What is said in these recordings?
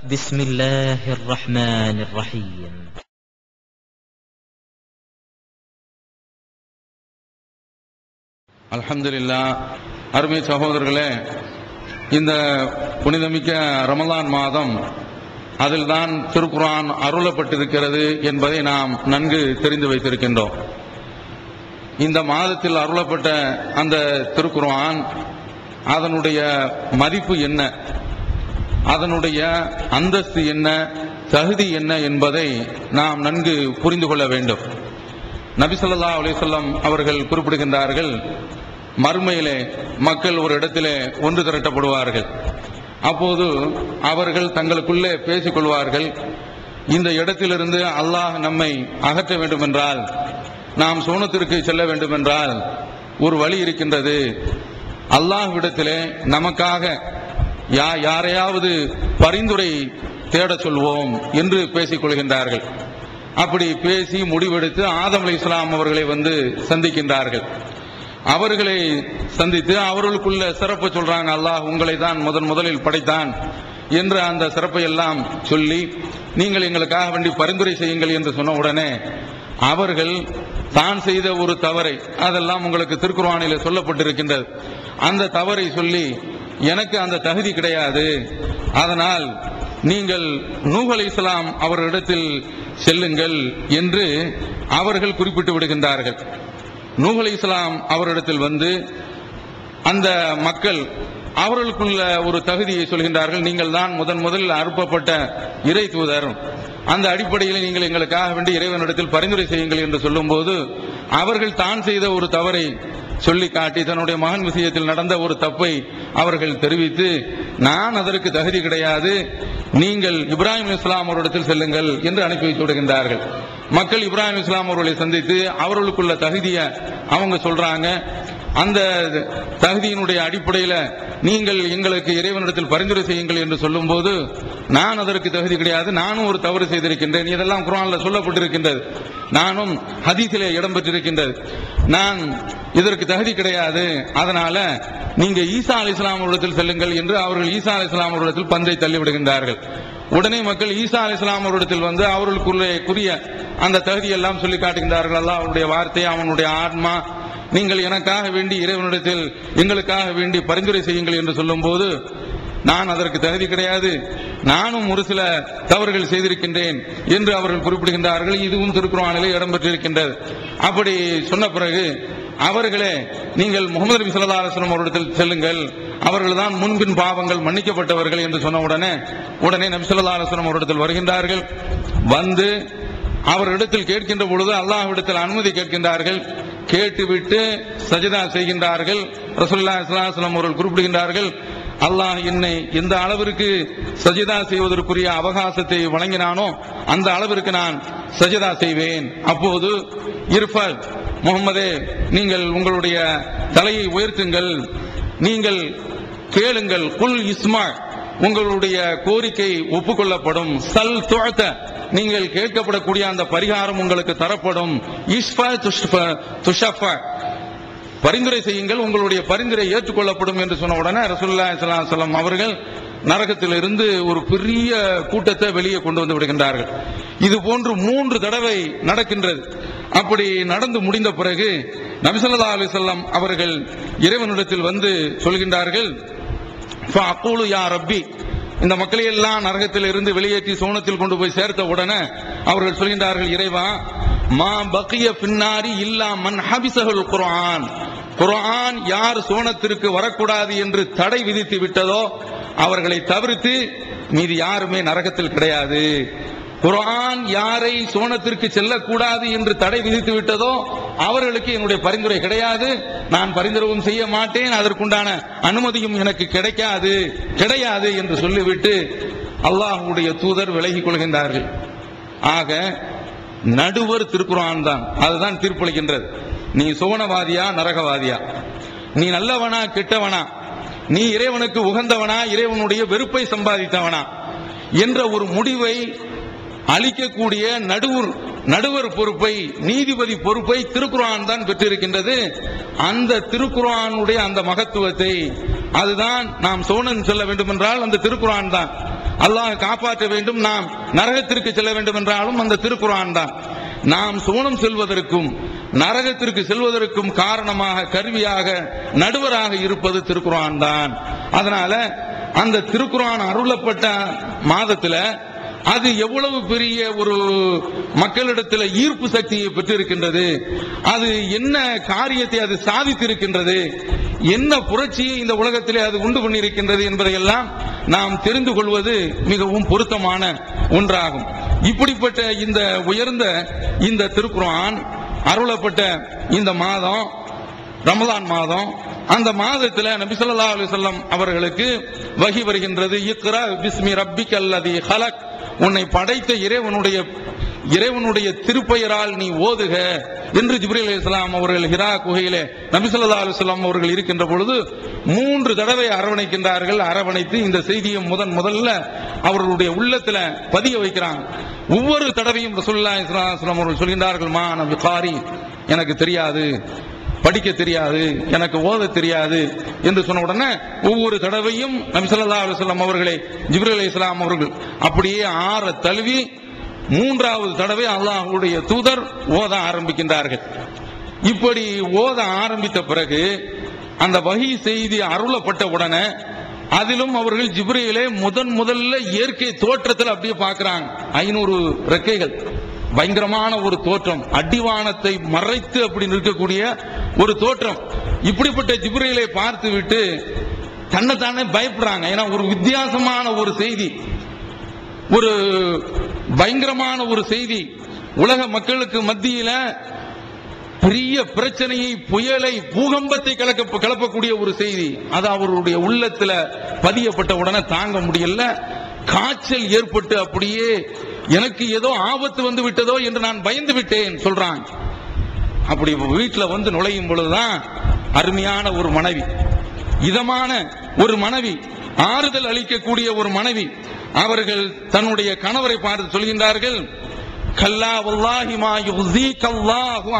بسم الله الرحمن الرحيم அல்ஹம்துலில்லா அருமை சகோதரர்களே இந்த புனிதமிக்க ரமலான் மாதம் அதில்தான் திருக்குரான் அருளப்பட்டிருக்கிறது என்பதை நாம் நன்கு தெரிந்து வைத்திருக்கின்றோம் இந்த மாதத்தில் அருளப்பட்ட அந்த திருக்குர்ஆன் அதனுடைய மதிப்பு என்ன அதனுடைய அந்தஸ்து என்ன தகுதி என்ன என்பதை நாம் நன்கு புரிந்து கொள்ள வேண்டும். நபிசல்லா அலிசல்லாம் அவர்கள் குறிப்பிடுகின்றார்கள் மறுமையிலே மக்கள் ஒரு இடத்திலே ஒன்று திரட்டப்படுவார்கள். அப்போது அவர்கள் தங்களுக்குள்ளே பேசிக் கொள்வார்கள் இந்த இடத்திலிருந்து அல்லாஹ் நம்மை அகற்ற வேண்டுமென்றால் நாம் சோனத்திற்கு செல்ல வேண்டுமென்றால் ஒரு வழி இருக்கின்றது. அல்லாஹ்விடத்திலே நமக்காக யா யாரையாவது பரிந்துரை தேடச் சொல்வோம் என்று பேசிக் கொள்கின்றார்கள். அப்படி பேசி முடிவெடுத்து ஆதம் அலி இஸ்லாம் அவர்களை வந்து சந்திக்கின்றார்கள். அவர்களை சந்தித்து அவர்களுக்குள்ள சிறப்பு சொல்றாங்க அல்லாஹ் உங்களை தான் முதன் முதலில் படைத்தான் என்று அந்த சிறப்பை எல்லாம் சொல்லி நீங்கள் எங்களுக்காக வேண்டி பரிந்துரை செய்யுங்கள் என்று சொன்ன உடனே அவர்கள் தான் செய்த ஒரு தவறை அதெல்லாம் உங்களுக்கு திருக்குறானில சொல்லப்பட்டிருக்கின்றது. அந்த தவறை சொல்லி எனக்கு அந்த தகுதி கிடையாது. அதனால் நீங்கள் நூஹ் இஸ்லாம் அவர்களிடத்தில் செல்லுங்கள் என்று அவர்கள் குறிப்பிட்டு விடுகின்றார்கள். நூஹ் இஸ்லாம் அவரிடத்தில் வந்து அந்த மக்கள் அவர்களுக்குள்ள ஒரு தகுதியை சொல்கின்றார்கள். நீங்கள் தான் முதன் முதலில் அனுப்பப்பட்ட இறை தூதர். அந்த அடிப்படையில் நீங்கள் எங்களுக்காக வேண்டி இறைவனிடத்தில் பரிந்துரை செய்யுங்கள் என்று சொல்லும்போது அவர்கள் தான் செய்த ஒரு தவறை சொல்லி காட்டி தன்னுடைய மகன் விஷயத்தில் நடந்த ஒரு தப்பை அவர்கள் தெரிவித்து நான் அதற்கு தகுதி கிடையாது நீங்கள் இப்ராஹிம் இஸ்லாம் அவரிடத்தில் செல்லுங்கள் என்று அனுப்பி வைத்து விடுகின்றார்கள். மக்கள் இப்ராஹிம் இஸ்லாம் அவர்களை சந்தித்து அவர்களுக்குள்ள தகுதியை அவங்க சொல்றாங்க. அந்த தகுதியினுடைய அடிப்படையில் நீங்கள் எங்களுக்கு இறைவனிடத்தில் பரிந்துரை செய்யுங்கள் என்று சொல்லும்போது நான் அதற்கு தகுதி கிடையாது நானும் ஒரு தவறு செய்திருக்கின்றேன். இதெல்லாம் குரானில் சொல்லப்பட்டிருக்கின்றது. நானும் ஹதீஸிலே இடம்பெற்றிருக்கின்றது. நான் இதற்கு தகுதி கிடையாது. அதனால நீங்க ஈசா அலி இஸ்லாம் செல்லுங்கள் என்று அவர்கள் ஈசா அலி இஸ்லாம் அவரிடத்தில் பந்தை தள்ளிவிடுகின்றார்கள். உடனே மக்கள் ஈசா அலி இஸ்லாம் அவரிடத்தில் வந்து அவர்களுக்குள்ளே அந்த தகுதியெல்லாம் சொல்லி காட்டுகின்றார்கள். அல்லாஹ் அவருடைய வார்த்தை அவனுடைய ஆத்மா நீங்கள் எனக்காக வேண்டி இறைவனிடத்தில் எங்களுக்காக வேண்டி பரிந்துரை செய்யுங்கள் என்று சொல்லும்போது நான் அதற்கு தகுதி கிடையாது. நானும் ஒரு சில தவறுகள் செய்திருக்கின்றேன் என்று அவர்கள் குறிப்பிடுகின்றார்கள். இதுவும் திருக்குறானிலே இடம்பெற்றிருக்கின்றது. அப்படி சொன்ன பிறகு அவர்களே நீங்கள் முகமது நபி ஸல்லல்லாஹு அலைஹி அவரிடத்தில் செல்லுங்கள். அவர்கள் தான் முன்பின் பாவங்கள் மன்னிக்கப்பட்டவர்கள் என்று சொன்ன உடனே உடனே நபி ஸல்லல்லாஹு அவரிடத்தில் வருகின்றார்கள். வந்து அவரிடத்தில் கேட்கின்ற பொழுது அல்லாஹ்விடத்தில் அனுமதி கேட்கின்றார்கள். கேட்டுவிட்டு சஜிதா செய்கின்றார்கள். ரசூலுல்லாஹி இஸ்லாஸ்லாம் அவர்கள் குறிப்பிடுகின்றார்கள் அல்லாஹ் என்னை எந்த அளவிற்கு சஜிதா செய்வதற்குரிய அவகாசத்தை வழங்கினானோ அந்த அளவிற்கு நான் சஜிதா செய்வேன். அப்போது இருஃபல் முகமதே நீங்கள் உங்களுடைய தலையை உயர்த்துங்கள். நீங்கள் கேளுங்கள். குல் இஸ்மா உங்களுடைய கோரிக்கை ஒப்புக்கொள்ளப்படும். சல் துழத்த நீங்கள் கேட்கப்படக்கூடிய அந்த பரிகாரம் உங்களுக்கு தரப்படும். பரிந்துரை செய்யுங்கள் உங்களுடைய பரிந்துரை ஏற்றுக்கொள்ளப்படும் என்று சொன்ன உடனே ரசூல்லா சலாம் அவர்கள் நரகத்திலிருந்து ஒரு பெரிய கூட்டத்தை வெளியே கொண்டு வந்து விடுகின்றார்கள். இது போன்று மூன்று தடவை நடக்கின்றது. அப்படி நடந்து முடிந்த பிறகு நபிசல்லா அலிசல்லாம் அவர்கள் இறைவனிடத்தில் வந்து சொல்கின்றார்கள் அப்போது யா ரப்பி. இந்த மக்களை எல்லாம் நரகத்தில் இருந்து வெளியேற்றி சோனத்தில் கொண்டு போய் சேர்த்த உடனே அவர்கள் சொல்கின்றார்கள் இறைவா மா பக்கிய பின்னாரி இல்லா மன் ஹபிசகுல் குரான் குரான் யார் சோனத்திற்கு வரக்கூடாது என்று தடை விதித்து விட்டதோ அவர்களை தவிர்த்து மீது யாருமே நரகத்தில் கிடையாது. குரான் யாரை சோனத்திற்கு செல்லக்கூடாது என்று தடை விதித்து விட்டதோ அவர்களுக்கு என்னுடைய பரிந்துரை கிடையாது. நான் பரிந்துரவும் செய்ய மாட்டேன். அதற்குண்டான அனுமதியும் எனக்கு கிடைக்காது. கிடையாது என்று சொல்லிவிட்டு அல்லாஹுடைய தூதர் விலகிக் கொள்கின்றார்கள். ஆக நடுவர் திருக்குறான் தான். அதுதான் தீர்ப்பளிக்கின்றது. நீ சோனவாதியா நரகவாதியா? நீ நல்லவனா கெட்டவனா? நீ இறைவனுக்கு உகந்தவனா இறைவனுடைய வெறுப்பை சம்பாதித்தவனா? என்ற ஒரு முடிவை அளிக்கக்கூடிய நடுவர் நடுவர் பொறுப்பை நீதிபதி பொறுப்பை திருக்குரான் தான் பெற்றிருக்கின்றது. அந்த திருக்குரானுடைய அந்த மகத்துவத்தை அதுதான் நாம் சோழன் செல்ல வேண்டும் என்றால் அந்த திருக்குரான் தான். அல்லாஹ் காப்பாற்ற வேண்டும் நாம் நரகத்திற்கு செல்ல வேண்டும் என்றாலும் அந்த திருக்குரான் தான். நாம் சோனம் செல்வதற்கும் நரகத்திற்கு செல்வதற்கும் காரணமாக கருவியாக நடுவராக இருப்பது திருக்குரான் தான். அதனால அந்த திருக்குரான் அருளப்பட்ட மாதத்துல அது எவ்வளவு பெரிய ஒரு மக்களிடத்தில் ஈர்ப்பு சக்தியை பெற்றிருக்கின்றது? அது என்ன காரியத்தை அது சாதித்திருக்கின்றது? என்ன புரட்சியை இந்த உலகத்திலே அது உண்டு பண்ணியிருக்கின்றது என்பதையெல்லாம் நாம் தெரிந்து கொள்வது மிகவும் பொருத்தமான ஒன்றாகும். இப்படிப்பட்ட இந்த உயர்ந்த இந்த திருக்குரான் அருளப்பட்ட இந்த மாதம் ரமலான் மாதம் அந்த மாதத்தில் நபி ஸல்லல்லாஹு அவர்களுக்கு வகி வருகின்றது. இக்ரா பிஸ்மி ரப்பிக் அல்லது ஹலக். உன்னை படைத்த இறைவனுடைய இறைவனுடைய திருப்பெயரால் நீ ஓதுக என்று ஜிப்ரீல் இஸ்லாம் அவர்கள் ஹிரா குகையிலே நபிசல்லா அலுவலாம் அவர்கள் இருக்கின்ற பொழுது மூன்று தடவை அரவணைக்கின்றார்கள். அரவணைத்து இந்த செய்தியை முதன் முதல்ல அவர்களுடைய உள்ளத்துல பதிய வைக்கிறாங்க. ஒவ்வொரு தடவையும் ரசூலுல்லாஹி இஸ்லாம் அவர்கள் சொல்கின்றார்கள் மா நபி காரி எனக்கு தெரியாது. படிக்க தெரியாது எனக்கு ஓத தெரியாது என்று சொன்ன உடனே ஒவ்வொரு தடவையும் நம்சல்லா அலுவலாம் அலைஹி அவர்களை ஜிப்ரீல் இஸ்லாம் அவர்கள் அப்படியே ஆற தழுவி மூன்றாவது தடவை அல்லாஹுடைய தூதர் ஓத ஆரம்பிக்கின்றார்கள். இப்படி ஓத ஆரம்பித்த பிறகு அந்த வகி செய்தி அருளப்பட்ட உடனே அதிலும் அவர்கள் ஜிப்ரையிலே முதன் முதல்ல இயற்கை தோற்றத்தில் அப்படியே பார்க்கிறாங்க. ஐநூறு ரெக்கைகள். பயங்கரமான ஒரு தோற்றம். அடிவானத்தை மறைத்து அப்படி நிற்கக்கூடிய ஒரு தோற்றம். இப்படிப்பட்ட ஜிப்ரீலை பார்த்து விட்டு தன்னைத்தானே பயப்படுறாங்க. ஏன்னா ஒரு வித்தியாசமான ஒரு செய்தி. ஒரு பயங்கரமான ஒரு செய்தி. உலக மக்களுக்கு மத்தியில பெரிய பிரச்சனையை புயலை பூகம்பத்தை கலக்க கலப்பக்கூடிய ஒரு செய்தி. அது அவருடைய உள்ளத்துல பதியப்பட்ட உடனே தாங்க முடியல. காய்ச்சல் ஏற்பட்டு அப்படியே எனக்கு ஏதோ ஆபத்து வந்து விட்டதோ என்று நான் பயந்து விட்டேன் சொல்றாங்க அப்படி வீட்டில் வந்து நுழையும் பொழுதுதான் அருமையான ஒரு மனைவி இதமான ஒரு மனைவி ஆறுதல் அளிக்கக்கூடிய ஒரு மனைவி அவர்கள் தன்னுடைய கணவரை பார்த்து சொல்கின்றார்கள் கல்லா வல்லாஹி மா யுஸீக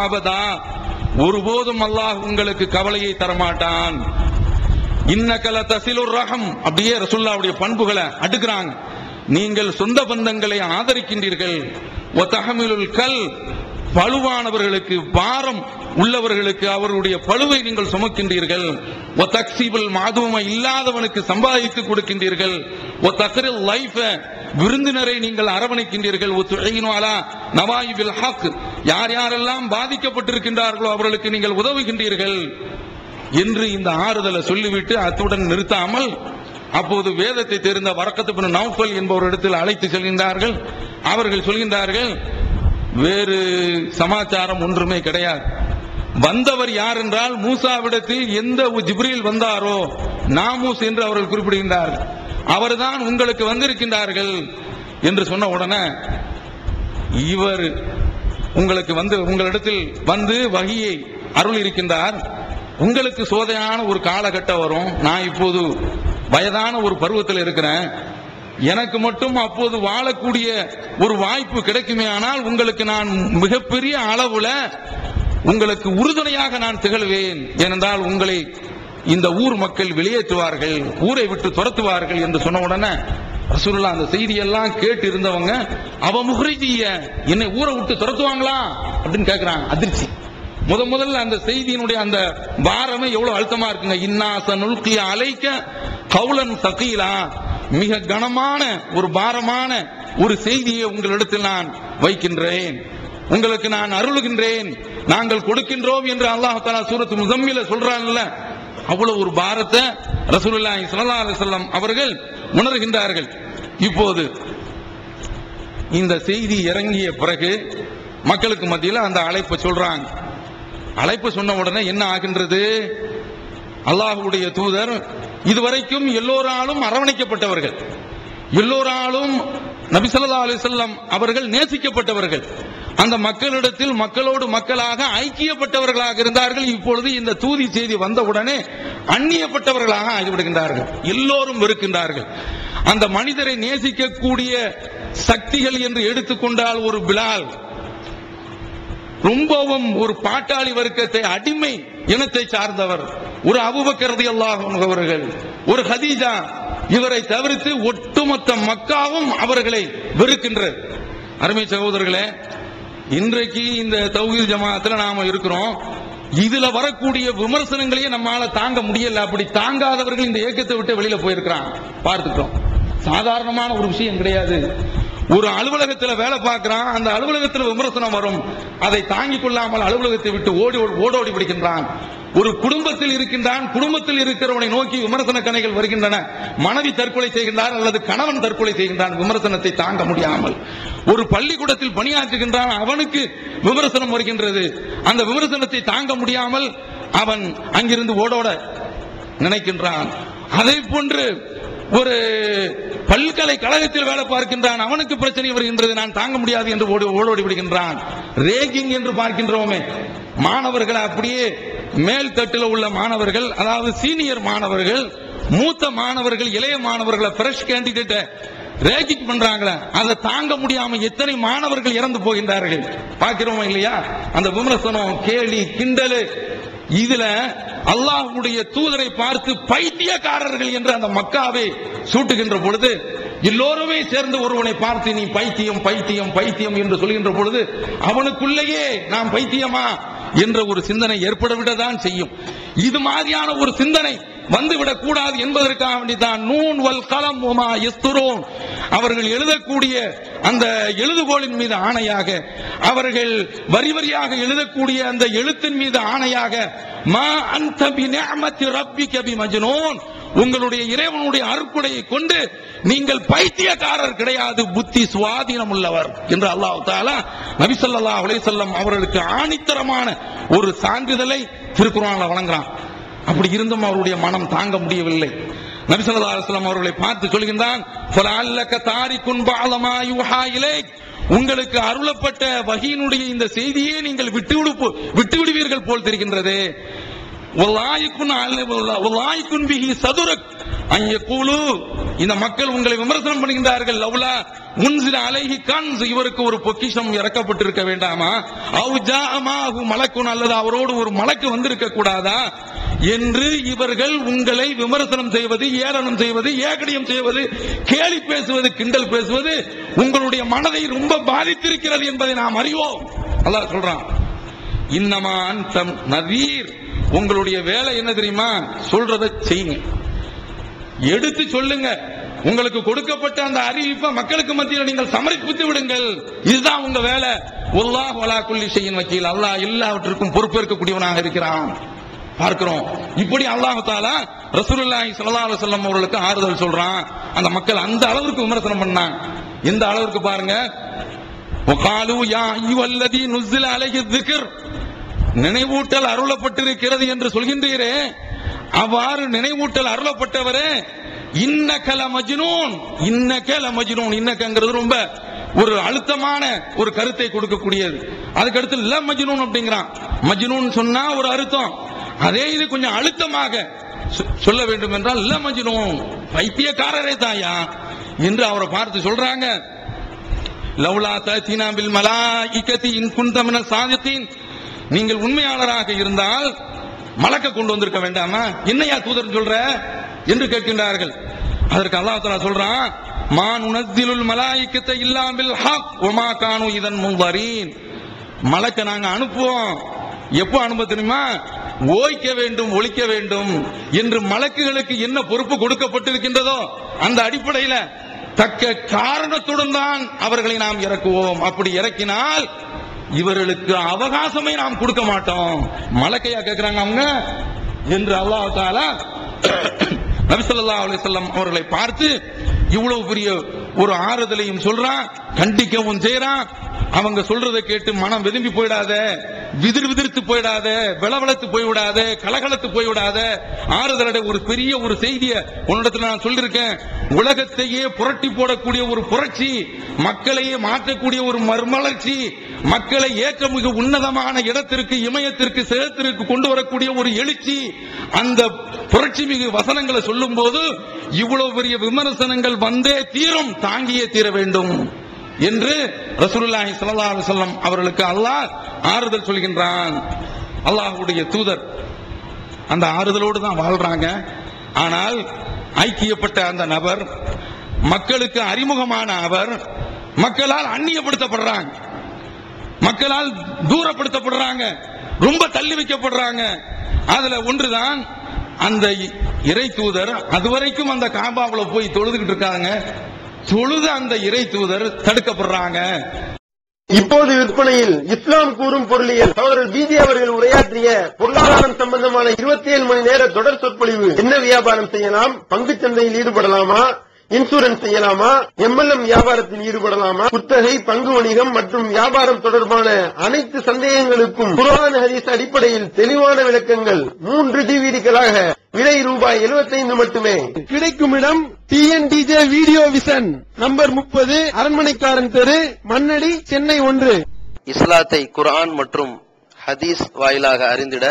அபதா. ஒருபோதும் அல்லாஹ் உங்களுக்கு கவலையை தரமாட்டான். இன்னகல தசிலுர் ரகம் அப்படியே ரசுல்லாவுடைய பண்புகளை அடுக்கிறாங்க. நீங்கள் சொந்த பந்தங்களை ஆதரிக்கின்றீர்கள். ஒத்தகமிலுல் கல் பழுவானவர்களுக்கு பாரம் உள்ளவர்களுக்கு அவருடைய பழுவை நீங்கள் சுமக்கின்றீர்கள். ஒ தக்சீபுல் மாதுவமை இல்லாதவனுக்கு சம்பாதித்து கொடுக்கின்றீர்கள். ஒ தக்கரில் லைஃப விருந்தினரை நீங்கள் அரவணைக்கின்றீர்கள். ஒ துழையினாலா நவாயிபில் ஹக் யார் யாரெல்லாம் பாதிக்கப்பட்டிருக்கின்றார்களோ அவர்களுக்கு நீங்கள் உதவுகின்றீர்கள். என்று இந்த ஆறுதலை சொல்லிவிட்டு அத்துடன் நிறுத்தாமல் அப்போது வேதத்தை தெரிந்த வரக்கத்து பின் என்பவர் என்பவரிடத்தில் அழைத்து செல்கின்றார்கள். அவர்கள் சொல்கின்றார்கள் வேறு சமாச்சாரம் ஒன்றுமே கிடையாது. வந்தவர் யார் என்றால் மூசாவிடத்தில் எந்த ஜிப்ரியில் வந்தாரோ நாமூஸ் என்று அவர்கள் குறிப்பிடுகின்றார்கள். அவர்தான் உங்களுக்கு வந்திருக்கின்றார்கள் என்று சொன்ன உடனே இவர் உங்களுக்கு வந்து உங்களிடத்தில் வந்து வகையை அருள் இருக்கின்றார் உங்களுக்கு சோதனையான ஒரு காலகட்டம் வரும். நான் இப்போது வயதான ஒரு பருவத்தில் இருக்கிறேன். எனக்கு மட்டும் அப்போது வாழக்கூடிய ஒரு வாய்ப்பு கிடைக்குமே ஆனால் உங்களுக்கு நான் மிகப்பெரிய அளவுல உங்களுக்கு உறுதுணையாக நான் திகழ்வேன். ஏனென்றால் உங்களை இந்த ஊர் மக்கள் வெளியேற்றுவார்கள் ஊரை விட்டு துரத்துவார்கள் என்று சொன்ன உடனே ரசூல்லா அந்த செய்தியெல்லாம் கேட்டு இருந்தவங்க அவ முகரிஜிய என்னை ஊரை விட்டு துரத்துவாங்களா? அப்படின்னு கேட்கிறாங்க அதிர்ச்சி. முத முதல்ல அந்த செய்தியினுடைய அந்த பாரமே எவ்வளவு அழுத்தமா இருக்குங்க. இன்னாச அலைக்க கவுலன் சகீலா. மிக கனமான ஒரு பாரமான ஒரு செய்தியை உங்களிடத்தில் நான் வைக்கின்றேன். உங்களுக்கு நான் அருளுகின்றேன். நாங்கள் கொடுக்கின்றோம் என்று அல்லாஹ் தஆலா சூரத்து முசம்மில சொல்றான்ல அவ்வளவு ஒரு பாரத்தை ரசூலுல்லாஹி ஸல்லல்லாஹு அலைஹி வஸல்லம் அவர்கள் உணர்கின்றார்கள். இப்போது இந்த செய்தி இறங்கிய பிறகு மக்களுக்கு மத்தியில் அந்த அழைப்பை சொல்றாங்க. அழைப்பு சொன்ன உடனே என்ன ஆகின்றது? அல்லாஹ்வுடைய தூதர் இதுவரைக்கும் எல்லோராலும் அரவணைக்கப்பட்டவர்கள். எல்லோராலும் நபிசல்லா அலிசல்லாம் அவர்கள் நேசிக்கப்பட்டவர்கள். அந்த மக்களிடத்தில் மக்களோடு மக்களாக ஐக்கியப்பட்டவர்களாக இருந்தார்கள். இப்பொழுது இந்த தூதி செய்தி வந்தவுடனே அந்நியப்பட்டவர்களாக ஆகிவிடுகின்றார்கள். எல்லோரும் வெறுக்கின்றார்கள். அந்த மனிதரை நேசிக்கக்கூடிய சக்திகள் என்று எடுத்துக்கொண்டால் ஒரு பிலால் ரொம்பவும் ஒரு பாட்டாளி வர்க்கத்தை அடிமை இனத்தை சார்ந்தவர். ஒரு அபுபக்கர் ரலியல்லாஹு அவர்கள் ஒரு ஹதீஜா இவரை தவிர்த்து ஒட்டுமொத்த மக்காவும் அவர்களை வெறுக்கின்றது அருமை சகோதரர்களே இன்றைக்கு இந்த தௌஹீத் ஜமாத்துல நாம இருக்கிறோம். இதுல வரக்கூடிய விமர்சனங்களையே நம்மால தாங்க முடியல. அப்படி தாங்காதவர்கள் இந்த இயக்கத்தை விட்டு வெளியில போயிருக்கிறான். பார்த்துட்டோம் சாதாரணமான ஒரு விஷயம் கிடையாது. ஒரு அலுவலகத்துல வேலை பார்க்கிறான் அந்த அலுவலகத்துல விமர்சனம் வரும். அதை தாங்கிக் கொள்ளாமல் அலுவலகத்தை விட்டு ஓடி ஓடோடி பிடிக்கின்றான் ஒரு குடும்பத்தில் இருக்கின்றான் குடும்பத்தில் இருக்கிறவனை நோக்கி விமர்சன கணைகள் வருகின்றன. மனைவி தற்கொலை செய்கின்றார் அல்லது கணவன் தற்கொலை செய்கின்றான் விமர்சனத்தை தாங்க முடியாமல். ஒரு பள்ளிக்கூடத்தில் பணியாற்றுகின்றான் அவனுக்கு விமர்சனம் வருகின்றது. அந்த விமர்சனத்தை தாங்க முடியாமல் அவன் அங்கிருந்து ஓடோட நினைக்கின்றான். அதை போன்று ஒரு பல்கலைக்கழகத்தில் வேலை பார்க்கின்றான் அவனுக்கு பிரச்சனை வருகின்றது நான் தாங்க முடியாது என்று ஓடி ஓடோடி விடுகின்றான். ரேகிங் என்று பார்க்கின்றோமே மாணவர்கள் அப்படியே மேல் தட்டில் உள்ள மாணவர்கள் அதாவது சீனியர் மாணவர்கள் மூத்த மாணவர்கள் இளைய மாணவர்களை ஃப்ரெஷ் கேண்டிடேட்டை ரேகிங் பண்றாங்களே அதை தாங்க முடியாம எத்தனை மாணவர்கள் இறந்து போகின்றார்கள்? பார்க்கிறோமா இல்லையா? அந்த விமர்சனம் கேலி கிண்டலு இதுல அல்லாஹ்வுடைய தூதரை பார்த்து பைத்தியக்காரர்கள் என்று அந்த மக்காவை சூட்டுகின்ற பொழுது எல்லோருமே சேர்ந்து ஒருவனை பார்த்து நீ பைத்தியம் பைத்தியம் பைத்தியம் என்று சொல்கின்ற பொழுது அவனுக்குள்ளேயே நாம் பைத்தியமா? என்ற ஒரு சிந்தனை ஏற்படவிடதான் செய்யும். இது மாதிரியான ஒரு சிந்தனை வந்துவிடக் கூடாது என்பதற்காக வேண்டிதான் நூன் வல் கலம் உமா எஸ்துரோன். அவர்கள் எழுதக்கூடிய அந்த எழுதுகோளின் மீது ஆணையாக அவர்கள் வரி வரியாக எழுதக்கூடிய அந்த எழுத்தின் மீது ஆணையாக மா அந்த பி நிஅமத்தி ரப்பிக பி மஜ்னூன். உங்களுடைய இறைவனுடைய அருக்குடையை கொண்டு நீங்கள் பைத்தியக்காரர் கிடையாது புத்தி சுவாதீனம் உள்ளவர் என்று அல்லாஹ் தாலா நபிசல்லா அலைசல்லம் அவர்களுக்கு ஆணித்தரமான ஒரு சான்றிதழை திருக்குறான்ல வழங்குறான். அப்படி இருந்தும் அவருடைய மனம் தாங்க முடியவில்லை. நபி அவர்களை பார்த்து சொல்கின்றான் உங்களுக்கு அருளப்பட்ட வகையினுடைய இந்த செய்தியை நீங்கள் விட்டு விடு- விட்டு விடுவீர்கள் போல் தெரிகின்றது. சதுரக். இந்த மக்கள் உங்களை விமர்சனம் பண்ணுகின்றார்கள் லவ்லா உன்சில அலைஹி கன்ஸ். இவருக்கு ஒரு பொக்கிஷம் இறக்கப்பட்டிருக்க வேண்டாமா? அவு ஜாஅமாஹு மலக்குன். அல்லது அவரோடு ஒரு மலக்கு வந்திருக்க கூடாதா? என்று இவர்கள் உங்களை விமர்சனம் செய்வது ஏளனம் செய்வது ஏகடியம் செய்வது கேலி பேசுவது கிண்டல் பேசுவது உங்களுடைய மனதை ரொம்ப பாதித்திருக்கிறது என்பதை நாம் அறிவோம். அல்லாஹ் சொல்றான் இன்னமான் தம் நதீர். உங்களுடைய வேலை என்ன தெரியுமா? சொல்றதை செய்யுங்க. எடுத்து சொல்லுங்க. உங்களுக்கு கொடுக்கப்பட்ட அந்த அறிவிப்பை மக்களுக்கு மத்தியில் நீங்கள் சமர்ப்பித்து விடுங்கள். இதுதான் உங்க வேலை. ஒல்லா வலா குல்லி செய்யும் வக்கீல். அல்லாஹ் எல்லாவற்றிற்கும் பொறுப்பேற்கக்கூடியவனாக இருக்கிறான். பார்க்கிறோம். இப்படி அல்லாஹால ரசூலுல்லாஹி சல்லா செல்லம் அவர்களுக்கு ஆறுதல் சொல்றான். அந்த மக்கள் அந்த அளவிற்கு விமர்சனம் பண்ணாங்க. எந்த அளவிற்கு பாருங்க? நினைவூட்டல் அருளப்பட்டிருக்கிறது என்று சொல்கின்றீரே. அவ்வாறு நினைவூட்டல் அருளப்பட்டவரே இன்னக்கல மஜ்னூன் இன்னக்கல மஜினூன் இன்னக்கங்கிறது ரொம்ப ஒரு அழுத்தமான ஒரு கருத்தை கொடுக்கக்கூடியது. அதுக்கடுத்து ல மஜினூன் அப்படிங்கிறான். மஜ்னூன் சொன்னா ஒரு அர்த்தம். அதே இது கொஞ்சம் அழுத்தமாக சொ- சொல்ல வேண்டும் என்றால் இல்ல மஜ்னூன் பைத்தியக்காரரே தாயா என்று அவரை பார்த்து சொல்றாங்க. லவ்லா தீனா பில் இக்கத்தி இன் குந்த மின சாதித்தீன் நீங்கள் உண்மையாளராக இருந்தால் மலக்க கொண்டு வந்திருக்க வேண்டாமா? என்னையா தூதர் சொல்ற? என்று கேட்கின்றார்கள். அதற்கு அல்லாஹ் சொல்றான் மான் நுனஸ்ஸிலுல் மலாய்க்கத்தை இல்லாமல் பில் ஹக் கானு இதன் முன்வரீன். மலக்க நாங்க அனுப்புவோம். எப்போ அனுப்ப தெரியுமா? ஓய்க்க வேண்டும் ஒழிக்க வேண்டும். என்று மலக்குகளுக்கு என்ன பொறுப்பு கொடுக்கப்பட்டிருக்கின்றதோ அந்த அடிப்படையில தக்க காரணத்துடன் தான் அவர்களை நாம் இறக்குவோம். அப்படி இறக்கினால் இவர்களுக்கு அவகாசமே நாம் கொடுக்க மாட்டோம். மலக்கையா கேட்கிறாங்க அவங்க? என்று அல்லாஹ் தாலா நபிசல்லா அலிசல்லாம் அவர்களை பார்த்து இவ்வளவு பெரிய ஒரு ஆறுதலையும் சொல்றான் கண்டிக்கவும் செய்யறான் அவங்க சொல்றதை கேட்டு மனம் விரும்பி போயிடாத. விதிர் விதிர்த்து போயிடாத விளவளத்து போய்விடாத கலகலத்து போய்விடாத. ஆறுதலோட ஒரு பெரிய ஒரு செய்தியை உன்னிடத்துல நான் சொல்லியிருக்கேன். உலகத்தையே புரட்டி போடக்கூடிய ஒரு புரட்சி மக்களையே மாற்றக்கூடிய ஒரு மறுமலர்ச்சி மக்களை ஏற்ற மிக உன்னதமான இடத்திற்கு இமயத்திற்கு சிரத்திற்கு கொண்டு வரக்கூடிய ஒரு எழுச்சி. அந்த புரட்சி மிகு வசனங்களை சொல்லும் போது இவ்வளவு பெரிய விமர்சனங்கள் வந்தே தீரும் தாங்கியே தீர வேண்டும். என்று ரசூலுல்லாஹி சல்லா அலுவலம் அவர்களுக்கு அல்லாஹ் ஆறுதல் சொல்கின்றான். அல்லாஹுடைய தூதர். அந்த ஆறுதலோடு தான் வாழ்றாங்க. ஆனால் ஐக்கியப்பட்ட அந்த நபர் மக்களுக்கு அறிமுகமான அவர் மக்களால் அந்நியப்படுத்தப்படுறாங்க. மக்களால் தூரப்படுத்தப்படுறாங்க. ரொம்ப தள்ளி வைக்கப்படுறாங்க. அதுல ஒன்றுதான் அந்த இறை தூதர். அதுவரைக்கும் அந்த காபாவில் போய் தொழுதுகிட்டு இருக்காங்க. தொழுத அந்த இறை தூதர் தடுக்கப்படுறாங்க. இப்போது விற்பனையில் இஸ்லாம் கூறும் பொருளியல் சகோதரர் பிஜி அவர்கள் உரையாற்றிய பொருளாதாரம் சம்பந்தமான இருபத்தி ஏழு மணி நேர தொடர் சொற்பொழிவு. என்ன வியாபாரம் செய்யலாம்? பங்கு சந்தையில் ஈடுபடலாமா? இன்சூரன்ஸ் செய்யலாமா? எம்எல்எம் வியாபாரத்தில் ஈடுபடலாமா? குத்தகை பங்கு வணிகம் மற்றும் வியாபாரம் தொடர்பான அனைத்து சந்தேகங்களுக்கும் குர்ஆன் ஹதீஸ் அடிப்படையில் தெளிவான விளக்கங்கள். மூன்று டிவிடிகளாக விலை ரூபாய் 75 மட்டுமே. கிடைக்கும் இடம் டிஎன்டிஜே வீடியோ விசன் நம்பர் முப்பது அரண்மனைக்காரன் தெரு மண்ணடி சென்னை ஒன்று. இஸ்லாத்தை குர்ஆன் மற்றும் ஹதீஸ் வாயிலாக அறிந்திட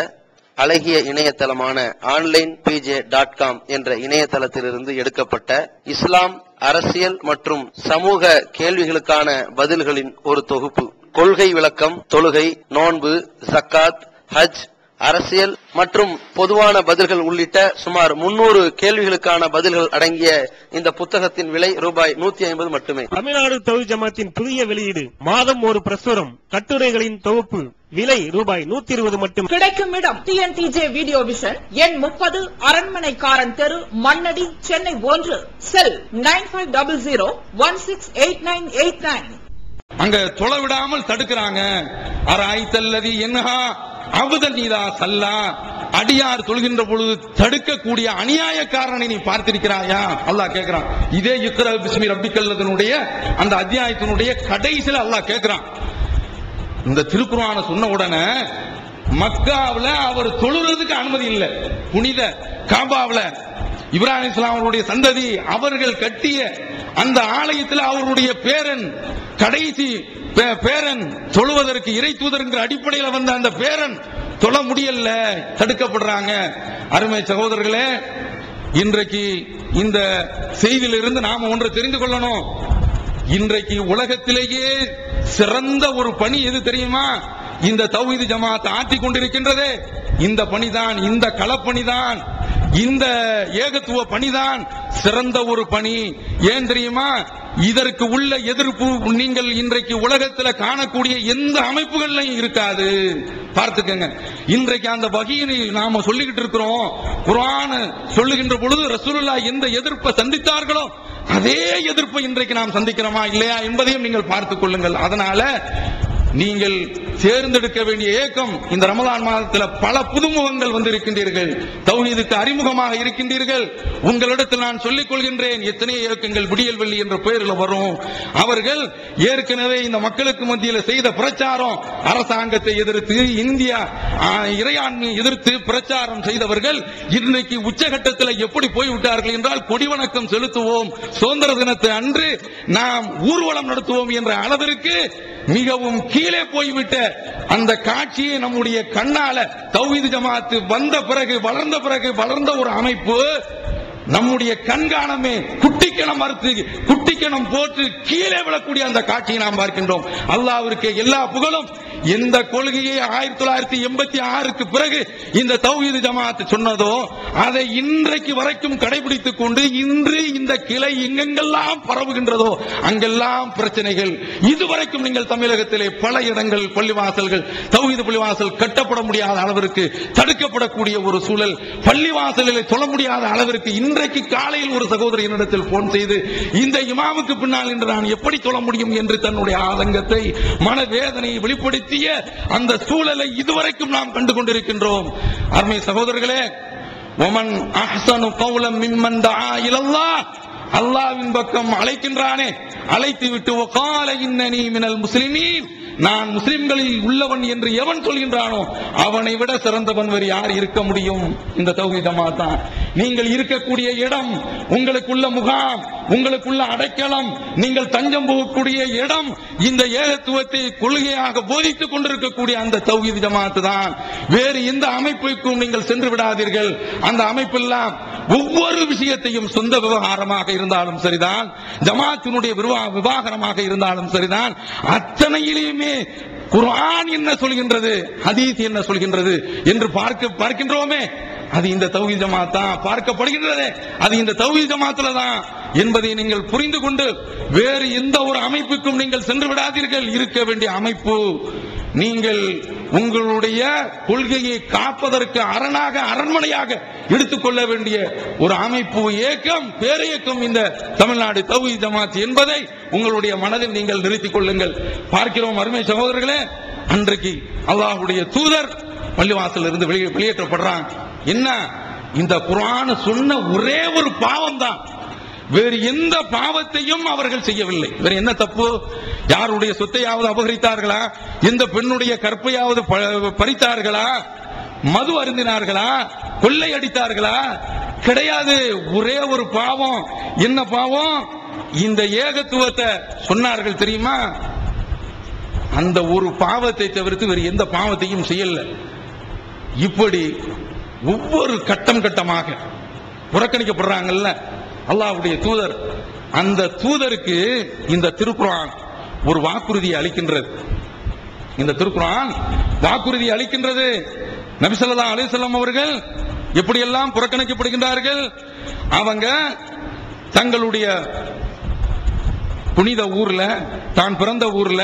அழகிய இணையதளமான ஆன்லைன் பிஜே டாட் காம் என்ற இணையதளத்திலிருந்து எடுக்கப்பட்ட இஸ்லாம் அரசியல் மற்றும் சமூக கேள்விகளுக்கான பதில்களின் ஒரு தொகுப்பு. கொள்கை விளக்கம் தொழுகை நோன்பு ஜக்காத் ஹஜ் அரசியல் மற்றும் பொதுவான பதில்கள் உள்ளிட்ட சுமார் முன்னூறு கேள்விகளுக்கான பதில்கள் அடங்கிய இந்த புத்தகத்தின் விலை ரூபாய் நூத்தி ஐம்பது மட்டுமே. தமிழ்நாடு தொழில் ஜமாத்தின் புதிய வெளியீடு மாதம் ஒரு பிரசுரம் கட்டுரைகளின் தொகுப்பு. விலை ரூபாய் நூத்தி இருபது மட்டும். கிடைக்கும் இடம் டிஎன்டிஜே வீடியோ விஷன் எண் முப்பது அரண்மனைக்காரன் தெரு மண்ணடி சென்னை ஒன்று. Cell nine five double zero one six eight nine eight nine அங்க தொலை விடாமல் தடுக்கிறாங்க. அராய்த்தல்லதி என்னஹா? அவுதன் நீதா சல்லா. அடியார் தொழுகின்ற பொழுது தடுக்கக்கூடிய அநியாயக்காரனை நீ பார்த்திருக்கிறாயா? அல்லாஹ் கேட்கிறான் இதே யுக்ர பிஸ்மி ரப்பிக்கல்லதனுடைய அந்த அத்தியாயத்தினுடைய கடைசியில அல்லாஹ் கேட்கிறான் இந்த திருக்குறான சொன்ன உடனே மக்காவில் அவர் தொழுறதுக்கு அனுமதி இல்லை. புனித காபாவில் இப்ராஹிம் இஸ்லாம் அவருடைய சந்ததி அவர்கள் கட்டிய அந்த ஆலயத்தில் அவருடைய பேரன் கடைசி பே- பேரன் தொழுவதற்கு இறை தூதருங்கிற அடிப்படையில் வந்த அந்த பேரன் தொழ முடியல தடுக்கப்படுறாங்க. அருமை சகோதரர்களே இன்றைக்கு இந்த செய்தியிலிருந்து நாம ஒன்றை தெரிந்து கொள்ளணும். இன்றைக்கு உலகத்திலேயே சிறந்த ஒரு பணி எது தெரியுமா? இந்த தௌஹீது ஜமாத் ஆட்டி கொண்டிருக்கின்றது. இந்த பணிதான் இந்த களப்பணிதான் இந்த ஏகத்துவ பணிதான் சிறந்த ஒரு பணி. ஏன் தெரியுமா? இதற்கு உள்ள எதிர்ப்பு நீங்கள் இன்றைக்கு உலகத்தில் காணக்கூடிய எந்த அமைப்புகள்லையும் இருக்காது. பார்த்துக்கங்க. இன்றைக்கு அந்த வகையினை நாம சொல்லிக்கிட்டு இருக்கிறோம். குரான் சொல்லுகின்ற பொழுது ரசூலுல்லா எந்த எதிர்ப்பை சந்தித்தார்களோ அதே எதிர்ப்பு இன்றைக்கு நாம் சந்திக்கிறோமா இல்லையா என்பதையும் நீங்கள் பார்த்துக் கொள்ளுங்கள். அதனால நீங்கள் தேர்ந்தெடுக்க வேண்டிய ஏக்கம் இந்த ரமலான் மாதத்தில் பல புதுமுகங்கள் வந்திருக்கின்றீர்கள். தௌஹீதுக்கு அறிமுகமாக இருக்கின்றீர்கள். உங்களிடத்தில் நான் சொல்லிக் கொள்கின்றேன் எத்தனை இயக்கங்கள் விடியல் வெள்ளி என்ற பெயரில் வரும். அவர்கள் ஏற்கனவே இந்த மக்களுக்கு மத்தியில் செய்த பிரச்சாரம் அரசாங்கத்தை எதிர்த்து இந்தியா ஆ, இறையாண்மையை எதிர்த்து பிரச்சாரம் செய்தவர்கள் இன்றைக்கு உச்சகட்டத்தில் எப்படி போய்விட்டார்கள் என்றால் கொடி வணக்கம் செலுத்துவோம். சுதந்திர தினத்தை அன்று நாம் ஊர்வலம் நடத்துவோம் என்ற அளவிற்கு மிகவும் கீழே போய்விட்ட அந்த காட்சியை நம்முடைய கண்ணால தௌஹீது ஜமாத்து வந்த பிறகு வளர்ந்த பிறகு வளர்ந்த ஒரு அமைப்பு நம்முடைய கண்காணமே குட்டிக்கணம் மறுத்து குட்டிக்கணம் போட்டு கீழே விழக்கூடிய அந்த காட்சியை நாம் பார்க்கின்றோம். அல்லாவிற்கு எல்லா புகழும். எந்த கொள்கையை ஆயிரத்தி தொள்ளாயிரத்தி எண்பத்தி ஆறுக்கு பிறகு இந்த தௌஹீது ஜமாத் சொன்னதோ அதை இன்றைக்கு வரைக்கும் கடைபிடித்துக் கொண்டு இன்று இந்த கிளை எங்கெங்கெல்லாம் பரவுகின்றதோ அங்கெல்லாம் பிரச்சனைகள். இதுவரைக்கும் நீங்கள் தமிழகத்திலே பல இடங்கள் பள்ளிவாசல்கள் தௌஹீது பள்ளிவாசல் கட்டப்பட முடியாத அளவிற்கு தடுக்கப்படக்கூடிய ஒரு சூழல் பள்ளிவாசலில் சொல்ல முடியாத அளவிற்கு இன்றைக்கு காலையில் ஒரு சகோதரி என்னிடத்தில் போன் செய்து இந்த இமாமுக்கு பின்னால் இன்று நான் எப்படி சொல்ல முடியும்? என்று தன்னுடைய ஆதங்கத்தை மனவேதனையை வெளிப்படுத்திய அந்த சூழலை இதுவரைக்கும் நாம் கண்டு கொண்டிருக்கின்றோம். அருமை சகோதரர்களே ஒமன் அஹ்சனு கௌலம் மிம்மன் தஆ இலல்லாஹ் அல்லாஹ்வின் பக்கம் அழைக்கின்றானே. அழைத்து விட்டு வகால இன்னனி மினல் முஸ்லிமீன் நான் முஸ்லிம்களில் உள்ளவன் என்று எவன் சொல்கின்றானோ அவனை விட சிறந்தவன் வேறு யார் இருக்க முடியும்? இந்த தௌஹீதமா தான் நீங்கள் இருக்கக்கூடிய இடம் உங்களுக்குள்ள முகாம் உங்களுக்குள்ள அடைக்கலம் நீங்கள் தஞ்சம் போகக்கூடிய இடம் இந்த ஏகத்துவத்தை கொள்கையாக போதித்துக் கொண்டிருக்கக்கூடிய அந்த தௌஹீத் ஜமாத்து தான். வேறு எந்த அமைப்புக்கும் நீங்கள் சென்று விடாதீர்கள். அந்த அமைப்பெல்லாம் ஒவ்வொரு விஷயத்தையும் சொந்த விவகாரமாக இருந்தாலும் சரிதான் ஜமாத்தினுடைய விவாகரமாக இருந்தாலும் சரிதான் அத்தனையிலுமே குரான் என்ன சொல்கின்றது ஹதீஸ் என்ன சொல்கின்றது என்று பார்க்க பார்க்கின்றோமே. அது இந்த தௌஹீத் ஜமாத் தான் பார்க்கப்படுகின்றதே. அது இந்த தௌஹீத் ஜமாத்துல தான் என்பதை நீங்கள் புரிந்து கொண்டு வேறு எந்த ஒரு அமைப்புக்கும் நீங்கள் சென்று விடாதீர்கள். இருக்க வேண்டிய அமைப்பு நீங்கள் உங்களுடைய கொள்கையை காப்பதற்கு அரணாக அரண்மனையாக எடுத்துக்கொள்ள வேண்டிய ஒரு அமைப்பு இயக்கம் பேரியக்கம் இந்த தமிழ்நாடு தௌஹி ஜமாத் என்பதை உங்களுடைய மனதில் நீங்கள் நிறுத்திக் கொள்ளுங்கள். பார்க்கிறோம் அருமை சகோதரர்களே அன்றைக்கு அல்லாஹுடைய தூதர் பள்ளிவாசல் இருந்து வெளியே வெளியேற்றப்படுறான். என்ன? இந்த குரான் சொன்ன ஒரே ஒரு பாவம் தான் வேறு எந்த பாவத்தையும் அவர்கள் செய்யவில்லை. வேறு என்ன தப்பு? யாருடைய சொத்தையாவது அபகரித்தார்களா? எந்த பெண்ணுடைய கற்பையாவது ப- பறித்தார்களா? மது அருந்தினார்களா? கொள்ளை அடித்தார்களா? கிடையாது. ஒரே ஒரு பாவம். என்ன பாவம்? இந்த ஏகத்துவத்தை சொன்னார்கள் தெரியுமா? அந்த ஒரு பாவத்தை தவிர்த்து வேறு எந்த பாவத்தையும் செய்யல. இப்படி ஒவ்வொரு கட்டம் கட்டமாக புறக்கணிக்கப்படுறாங்கல்ல. அல்லாவுடைய தூதர். அந்த தூதருக்கு இந்த திருக்குறான் ஒரு வாக்குறுதியை அளிக்கின்றது. இந்த திருக்குறான் வாக்குறுதி அளிக்கின்றது. நபிசல்லா அலிசல்லாம் அவர்கள் எப்படியெல்லாம் புறக்கணிக்கப்படுகின்றார்கள்? அவங்க தங்களுடைய புனித ஊர்ல தான் பிறந்த ஊர்ல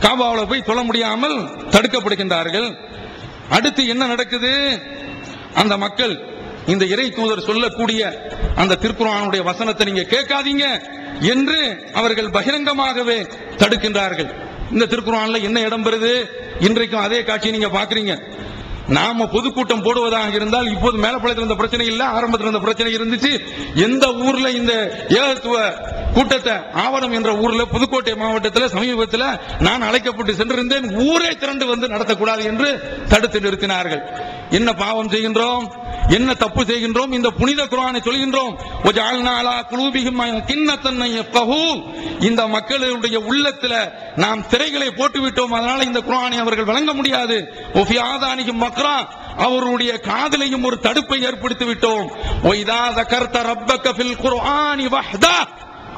காபாவில் போய் சொல்ல முடியாமல் தடுக்கப்படுகின்றார்கள். அடுத்து என்ன நடக்குது? அந்த மக்கள் இந்த இறை தூதர் சொல்லக்கூடிய அந்த திருக்குறானுடைய வசனத்தை நீங்க கேட்காதீங்க என்று அவர்கள் பகிரங்கமாகவே தடுக்கின்றார்கள். இந்த திருக்குறான்ல என்ன இடம் பெறுது? இன்றைக்கும் அதே காட்சியை நீங்க பாக்குறீங்க நாம பொதுக்கூட்டம் போடுவதாக இருந்தால் இப்போது மேலப்பாளையத்தில் இருந்த பிரச்சனை இல்ல ஆரம்பத்தில் இருந்த பிரச்சனை இருந்துச்சு. எந்த ஊர்ல இந்த ஏகத்துவ கூட்டத்தை ஆவணம் என்ற ஊர்ல புதுக்கோட்டை மாவட்டத்தில் சமீபத்தில் நான் அழைக்கப்பட்டு சென்றிருந்தேன் ஊரே திரண்டு வந்து நடத்தக்கூடாது என்று தடுத்து நிறுத்தினார்கள். என்ன பாவம் செய்கின்றோம்? என்ன தப்பு செய்கின்றோம்? இந்த புனித குரானை சொல்கின்றோம். இந்த மக்களுடைய உள்ளத்துல நாம் திரைகளை போட்டுவிட்டோம். அதனால இந்த குரானை அவர்கள் வழங்க முடியாது. மக்ரா அவருடைய காதலையும் ஒரு தடுப்பை ஏற்படுத்தி விட்டோம்.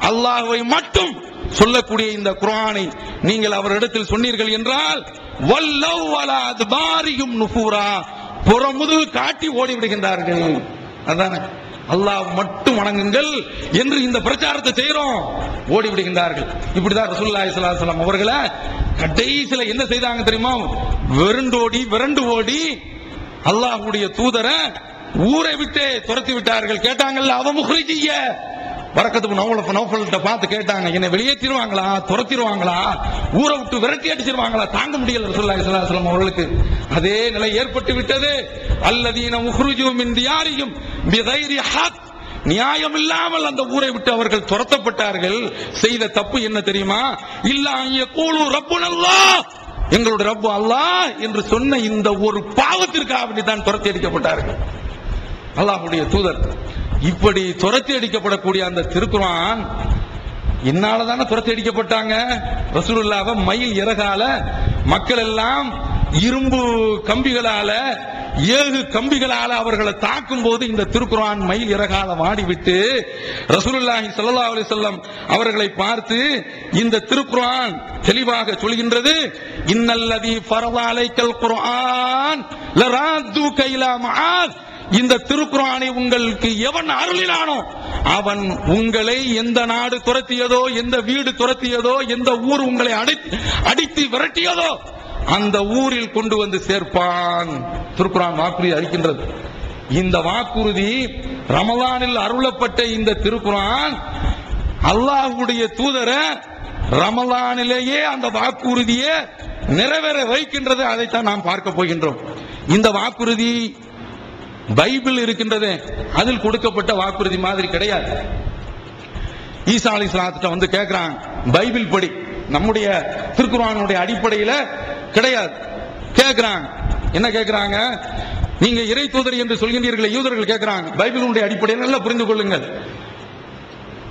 அல்லாஹுவை மட்டும் சொல்லக்கூடிய இந்த குரானை நீங்கள் அவரிடத்தில் சொன்னீர்கள் என்றால் வல்லவ் அலா பாரியும் நுபூரா புறமுதுகு காட்டி ஓடி விடுகின்றார்கள் அதானே? அல்லாஹ் மட்டும் வணங்குங்கள் என்று இந்த பிரச்சாரத்தை செய்யறோம் ஓடி விடுகின்றார்கள் இப்படிதான் ரசூல்லா இஸ்லாம் அவர்களை கடைசியில என்ன செய்தாங்க தெரியுமா? வெருண்டோடி விரண்டு ஓடி அல்லாஹுடைய தூதரை ஊரை விட்டு துரத்தி விட்டார்கள். கேட்டாங்கல்ல அவ முகரிஜிய வரக்கத்துக்கு நோவல் நோஃபல்கிட்ட பார்த்து கேட்டாங்க என்னை வெளியேற்றிடுவாங்களா? துரத்திடுவாங்களா? ஊரை விட்டு விரட்டி அடிச்சிருவாங்களா? தாங்க முடியல ரசூல்லா இஸ்லாஸ்லாம் அவர்களுக்கு. அதே நிலை ஏற்பட்டு விட்டது. அல்லதீன உஹ்ருஜு இந்தியாரியும் தியாரியும் பிகைரி நியாயம் இல்லாமல் அந்த ஊரை விட்டு அவர்கள் துரத்தப்பட்டார்கள். செய்த தப்பு என்ன தெரியுமா? இல்ல கூழு நல்லா எங்களுடைய ரப்பு அல்லாஹ் என்று சொன்ன இந்த ஒரு பாவத்திற்காக வேண்டி தான் துரத்தி அடிக்கப்பட்டார்கள். அல்லாஹுடைய தூதர். இப்படி துரத்தி அடிக்கப்படக்கூடிய அந்த திருக்குறான் என்னால தானே துரத்தி அடிக்கப்பட்டாங்க? ரசூலுல்லாஹ்வை மயில் இறகால மக்கள் எல்லாம் இரும்பு கம்பிகளால ஏகு கம்பிகளால அவர்களை தாக்கும் போது இந்த திருக்குரான் மயில் இறகால வாடிவிட்டு ரசூலுல்லாஹி சல்லா அலி சொல்லம் அவர்களை பார்த்து இந்த திருக்குரான் தெளிவாக சொல்கின்றது இன்னல்லதி பரவாலைக்கல் குரான் குர்ஆன் லராதுக இலா இந்த திருக்குறானை உங்களுக்கு எவன் அருளினானோ அவன் உங்களை எந்த நாடு துரத்தியதோ எந்த வீடு துரத்தியதோ எந்த ஊர் உங்களை அடித்து அடித்து விரட்டியதோ அந்த ஊரில் கொண்டு வந்து சேர்ப்பான். திருக்குறான் வாக்குறுதி அளிக்கின்றது. இந்த வாக்குறுதி ரமலானில் அருளப்பட்ட இந்த திருக்குறான் அல்லாஹுடைய தூதரை ரமலானிலேயே அந்த வாக்குறுதியை நிறைவேற வைக்கின்றது. அதைத்தான் நாம் பார்க்க போகின்றோம். இந்த வாக்குறுதி பைபிள் இருக்கின்றது அதில் கொடுக்கப்பட்ட வாக்குறுதி மாதிரி கிடையாது. ஈசா அலி வந்து கேட்கிறாங்க பைபிள் படி நம்முடைய திருக்குறானுடைய அடிப்படையில கிடையாது. கேட்கிறாங்க என்ன கேட்கிறாங்க நீங்க இறை தூதர் என்று சொல்கின்றீர்கள் யூதர்கள் கேட்கிறாங்க பைபிளுடைய அடிப்படையில் நல்லா புரிந்து கொள்ளுங்கள்.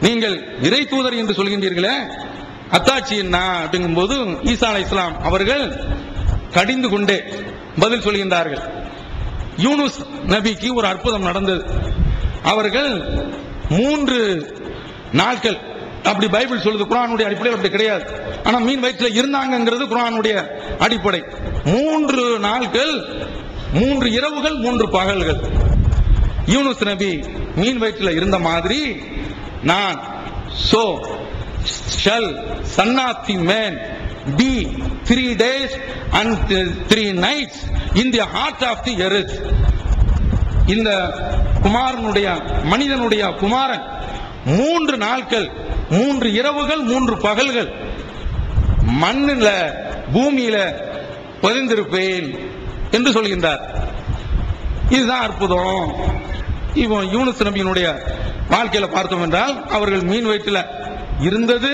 நீங்கள் இறை தூதர் என்று சொல்கின்றீர்களே அத்தாச்சி என்ன அப்படிங்கும்போது ஈசா அலை இஸ்லாம் அவர்கள் கடிந்து கொண்டே பதில் சொல்கின்றார்கள். யூனுஸ் நபிக்கு ஒரு அற்புதம் நடந்தது. அவர்கள் மூன்று நாட்கள் அப்படி பைபிள் சொல்லுது குரானுடைய அடிப்படையில் அப்படி கிடையாது. ஆனா மீன் வயிற்றுல இருந்தாங்கங்கிறது குரானுடைய அடிப்படை. மூன்று நாட்கள் மூன்று இரவுகள் மூன்று பகல்கள். யூனுஸ் நபி மீன் வயிற்றில் இருந்த மாதிரி நான் so shall son of man be three days and three nights in the heart of the earth இந்த குமாரனுடைய மனிதனுடைய குமாரன். மூன்று நாட்கள் மூன்று இரவுகள் மூன்று பகல்கள். மண்ணில் பூமியில பதிந்திருப்பேன் என்று சொல்கின்றார். இதுதான் அற்புதம். இவன் யூனுஸ் நபியினுடைய வாழ்க்கையில பார்த்தோம் என்றால் அவர்கள் மீன் வயிற்றில் இருந்தது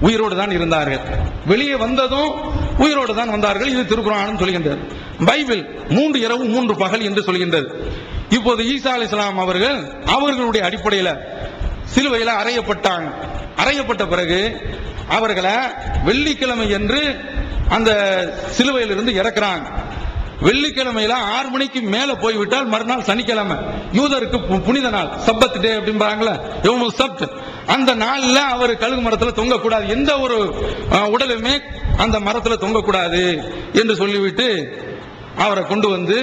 உயிரோடு தான் இருந்தார்கள். வெளியே வந்ததும் உயிரோடு தான் வந்தார்கள். இது திருக்குறான் சொல்கின்றது. பைபிள் மூன்று இரவு மூன்று பகல் என்று சொல்கின்றது. இப்போது ஈசா அலி இஸ்லாம் அவர்கள் அவர்களுடைய அடிப்படையில் சிலுவையில் அறையப்பட்டாங்க. அறையப்பட்ட பிறகு அவர்களை வெள்ளிக்கிழமை என்று அந்த சிலுவையிலிருந்து இறக்குறாங்க. வெள்ளிக்கிழமையில ஆறு மணிக்கு மேல போய்விட்டால் மறுநாள் சனிக்கிழமை. யூதருக்கு பு- புனித நாள். சப்பத் டே அப்படிம்பாங்களே சப்த். அந்த நாள்ல அவர் கழுகு மரத்துல தொங்கக்கூடாது. எந்த ஒரு உடலுமே அந்த மரத்துல தொங்கக்கூடாது என்று சொல்லிவிட்டு அவரை கொண்டு வந்து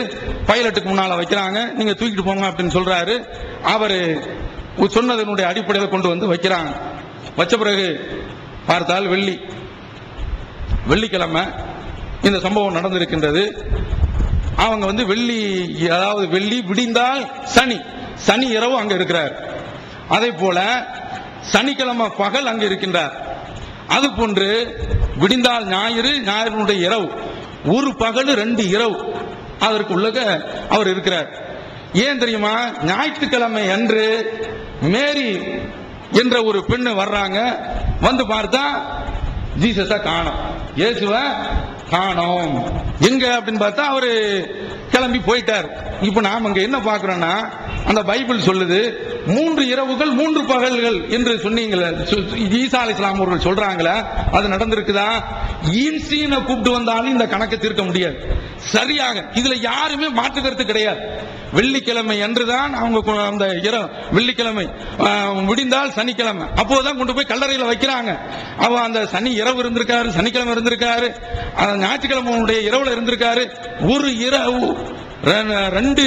பைலட்டுக்கு முன்னால் வைக்கிறாங்க. நீங்க தூக்கிட்டு போங்க அப்படின்னு சொல்றாரு. அவரு சொன்னதனுடைய அடிப்படையில் கொண்டு வந்து வைக்கிறாங்க. வச்ச பிறகு பார்த்தால் வெள்ளி வெள்ளிக்கிழமை இந்த சம்பவம் நடந்திருக்கின்றது. அவங்க வந்து வெள்ளி அதாவது வெள்ளி விடிந்தால் சனி சனி இரவு அங்க இருக்கிறார். அதே போல சனிக்கிழமை பகல் அங்கு இருக்கின்றார். அது போன்று விடிந்தால் ஞாயிறு ஞாயிறுடைய இரவு. ஒரு பகல் ரெண்டு இரவு. அதற்குள்ளக அவர் இருக்கிறார். ஏன் தெரியுமா? ஞாயிற்றுக்கிழமை அன்று மேரி என்ற ஒரு பெண்ணு வர்றாங்க. வந்து பார்த்தா ஜீசஸ காணோம். இயேசுவ காணோம். எங்க அப்படின்னு பார்த்தா அவரு கிளம்பி போயிட்டார். இப்ப நாம் அங்க என்ன பாக்குறோம்னா அந்த பைபிள் சொல்லுது மூன்று இரவுகள் மூன்று பகல்கள் என்று சொன்னீங்களே சு- ஈசா அலி இஸ்லாம் அவர்கள் சொல்றாங்களே அது நடந்திருக்குதா? ஈன்சீனை கூப்பிட்டு வந்தாலும் இந்த கணக்கை தீர்க்க முடியாது. சரியாக இதுல யாருமே மாற்றுக்கிறது கிடையாது. வெள்ளிக்கிழமை அன்றுதான் அவங்க அந்த இரவு வெள்ளிக்கிழமை முடிந்தால் விடிந்தால் சனிக்கிழமை. அப்போதான் கொண்டு போய் கல்லறையில் வைக்கிறாங்க. அவ அந்த சனி இரவு இருந்திருக்காரு சனிக்கிழமை இருந்திருக்காரு ஞாயிற்றுக்கிழமை இரவுல இருந்திருக்காரு. ஒரு இரவு ரெ- ரெண்டு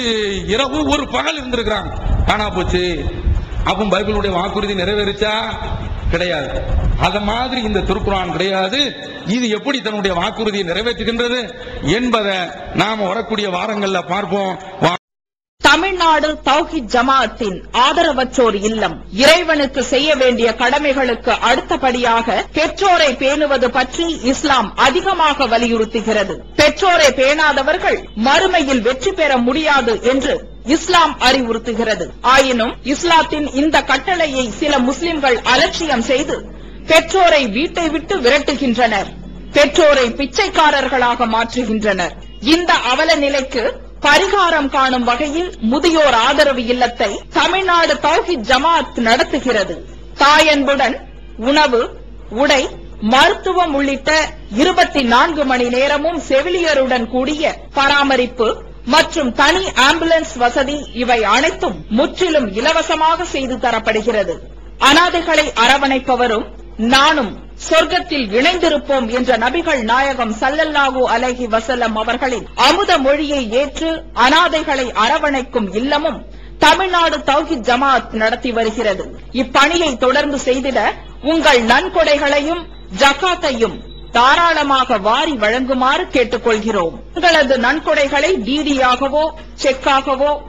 இரவு ஒரு பகல் இருந்திருக்கிறாங்க. காணா போச்சு. அப்போ பைபிளுடைய வாக்குறுதி நிறைவேறுச்சா? கிடையாது. அத மாதிரி இந்த திருக்குறான் கிடையாது. இது எப்படி தன்னுடைய வாக்குறுதியை நிறைவேற்றுகின்றது என்பதை நாம் வரக்கூடிய வாரங்களில் பார்ப்போம். தமிழ்நாடு தௌஹித் ஜமாஅத்தின் ஆதரவற்றோர் இல்லம். இறைவனுக்கு செய்ய வேண்டிய கடமைகளுக்கு அடுத்தபடியாக பெற்றோரை பேணுவது பற்றி இஸ்லாம் அதிகமாக வலியுறுத்துகிறது. பெற்றோரை பேணாதவர்கள் மறுமையில் வெற்றி பெற முடியாது என்று இஸ்லாம் அறிவுறுத்துகிறது. ஆயினும் இஸ்லாத்தின் இந்த கட்டளையை சில முஸ்லிம்கள் அலட்சியம் செய்து பெற்றோரை வீட்டை விட்டு விரட்டுகின்றனர். பெற்றோரை பிச்சைக்காரர்களாக மாற்றுகின்றனர். இந்த அவல நிலைக்கு பரிகாரம் காணும் வகையில் முதியோர் ஆதரவு இல்லத்தை தமிழ்நாடு தௌஹித் ஜமாத் நடத்துகிறது. தாயன்புடன் உணவு உடை மருத்துவம் உள்ளிட்ட இருபத்தி நான்கு மணி நேரமும் செவிலியருடன் கூடிய பராமரிப்பு மற்றும் தனி ஆம்புலன்ஸ் வசதி இவை அனைத்தும் முற்றிலும் இலவசமாக செய்து தரப்படுகிறது. அனாதைகளை அரவணைப்பவரும் நானும் சொர்க்கத்தில் இணைந்திருப்போம் என்ற நபிகள் நாயகம் சல்லல்லாஹூ அலஹி வசல்லம் அவர்களின் அமுத மொழியை ஏற்று அனாதைகளை அரவணைக்கும் இல்லமும் தமிழ்நாடு தௌஹித் ஜமாத் நடத்தி வருகிறது. இப்பணியை தொடர்ந்து செய்திட உங்கள் நன்கொடைகளையும் ஜக்காத்தையும் தாராளமாக வாரி வழங்குமாறு கேட்டுக்கொள்கிறோம். உங்களது நன்கொடைகளை டிடியாகவோ செக்காகவோ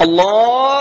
الله